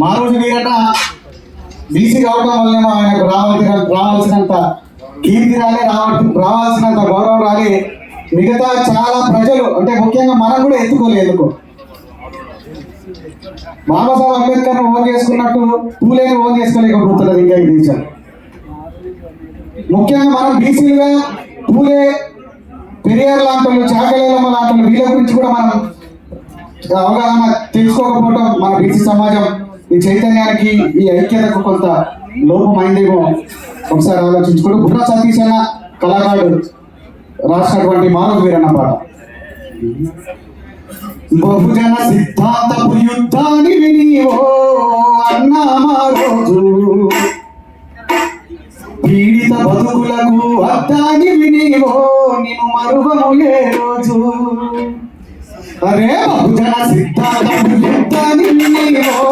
మా రోజు వీరట బీసీ కావడం వల్లేమో ఆయనకు రావాల్సిన రావాల్సినంత కీర్తి రాలే రావాల్సి రావాల్సినంత గౌరవం రాలే. మిగతా చాలా ప్రజలు అంటే ముఖ్యంగా మనం కూడా ఎత్తుకోలేదు బాబాసాహెబ్ అంబేద్కర్ ఓన్ చేసుకున్నట్టు పూలేని ఓన్ చేసుకోలేకపోతున్నది ఇంకా ఈ దేశం. ముఖ్యంగా మనం బీసీలుగా పూలే పెరియార్ లాంటి చాకలేలమ్మ లాంటి వీళ్ళ గురించి కూడా మనం అవగాహన తెలుసుకోకపోవడం మన బీసీ సమాజం ఈ చైతన్యానికి ఈ ఐక్యతకు కొంత లోపమైందేమో ఒకసారి ఆలోచించుకుంటూ బుర్ర సతీష్ అన్న కళాకారుడు రాసినటువంటి మానవ వీరన్న పాట. బహుజన సిద్ధాంతపు యుద్ధాన్ని విని అన్నా రోజు పీడిత బతుకులకు అర్థాన్ని వినివో నిన్ను మరువము ఏ రోజు. అరే బహుజన సిద్ధాంతపు యుద్ధాన్ని వినివో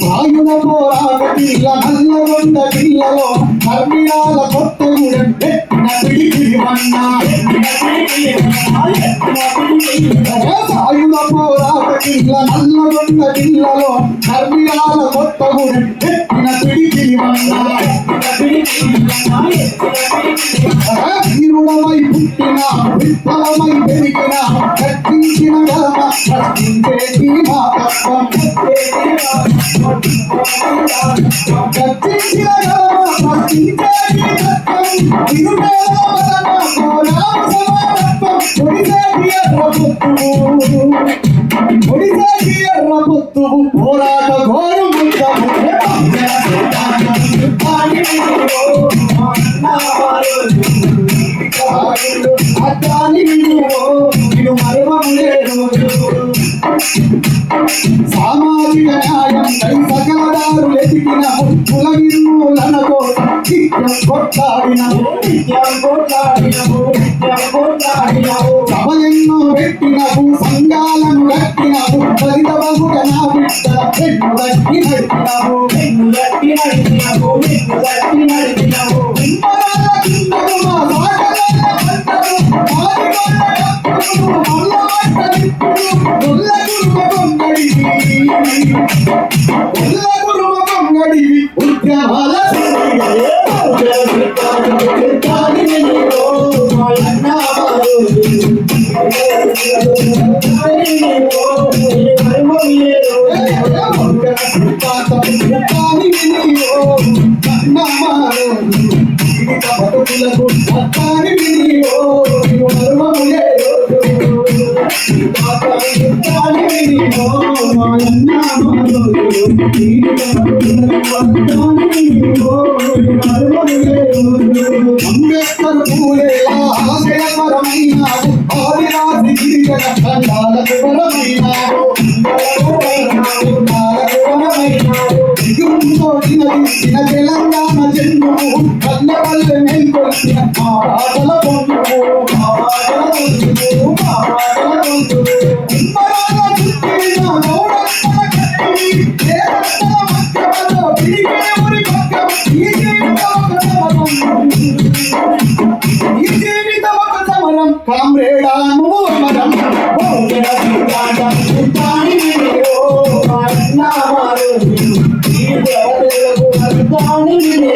సాయుధ పోరాట పిల్ల నల్లగొండ పిల్లలో కర్మిరాల కొత్త పెట్టిన పోరాట పిల్ల నల్లగొండ పిల్లలో కర్మిరాల కొత్తగూడెం పెట్టిన పిడికి వన్నా వీరుడమై పుట్టిన విఫలమై పెరిగిన కట్టించిన గలమ కట్టించేటి మా తత్వం కట్టించిన గలమ కట్టించేటి తత్వం సామాజిక న్యాయం కై సకలదారు ఎదిగిన కుల నిర్మూలన కోసం నిత్యం కొట్లాడినవు. నిత్యం కొట్లాడినవు నిత్యం కొట్లాడినవు. సభలెన్నో పెట్టినవు సంఘాలను కొంగడివి గొల్ల గురుమ కొంగడివి ఉద్యమాల అంబేద్కర్ పూలే ఆశయపరమైనావు ఆదివాసి గిరిజన ఖండాలకు బలమైనావు తెలంగాణ జన్మువు కన్నపల్లె మేల్కొల్పిన కామ్రేడా నువ్వు మరం బహుజన